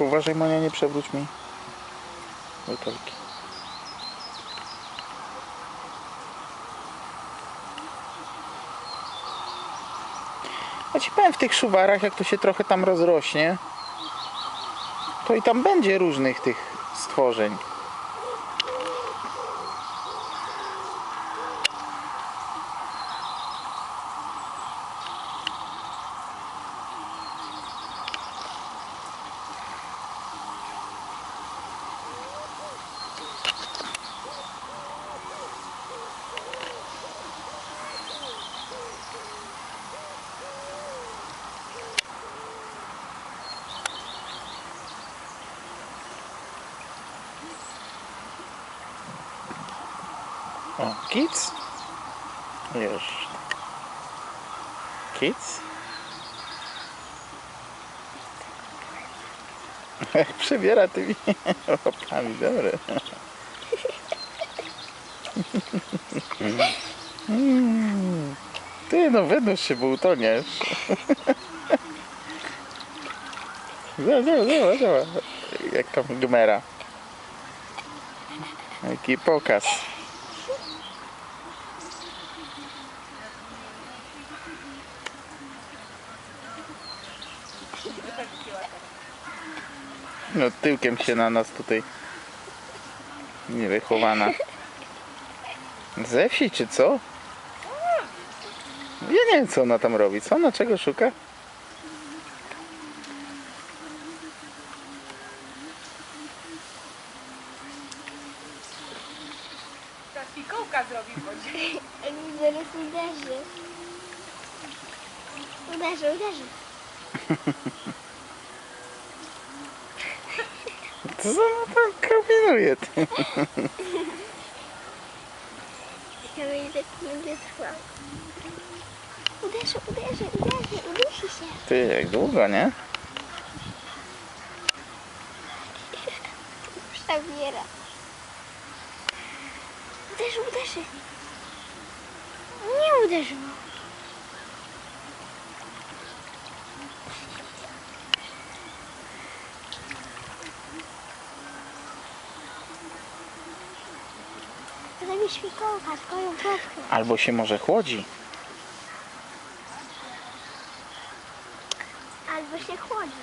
Uważaj Monia, nie przewróć mi butelki. Ja ci powiem, w tych szuwarach, jak to się trochę tam rozrośnie, to i tam będzie różnych tych stworzeń. O, kic? Już. Kic? Przebiera tymi łapami, dobre. Ty, no wydłuż się, bo utoniesz. Zobacz, zobacz, zobacz. Jak tam gmera. Jaki pokaz. No tyłkiem się na nas tutaj niewychowana. Ze wsi czy co? Ja nie wiem co ona tam robi. Co ona czego szuka? Ta fikołka zrobi w wodzie. Zaraz uderzy. Uderzy, uderzy. Co ona tam kombinuje? Ty? Ja będę, będę trwał. Uderzy, uderzy, uderzy, udusi się. Ty, jak długo, nie? Już zabiera. Uderzy, uderzy. Nie uderzył. Zrobi świkołka, swoją popchę. Albo się może chłodzi. Albo się chłodzi.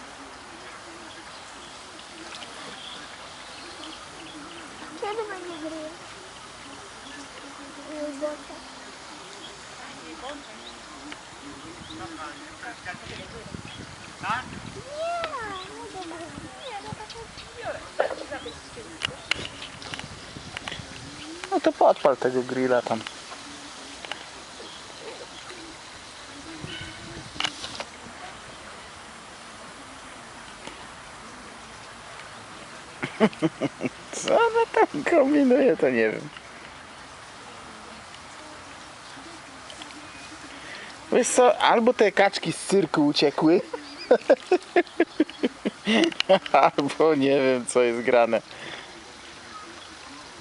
Kiedy będzie grył? Głęboko. Nie, nie dobra. Nie, no taką biorę. Zabierz z tyłu. No to podpal tego grilla tam. Co ona tam kombinuje, to nie wiem. Wiesz co, albo te kaczki z cyrku uciekły, albo nie wiem co jest grane.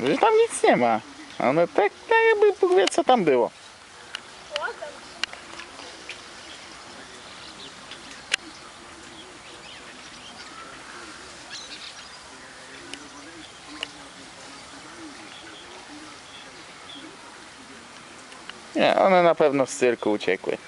Że tam nic nie ma. A One tak, tak jakby Bóg wie co tam było. Nie, one na pewno z cyrku uciekły.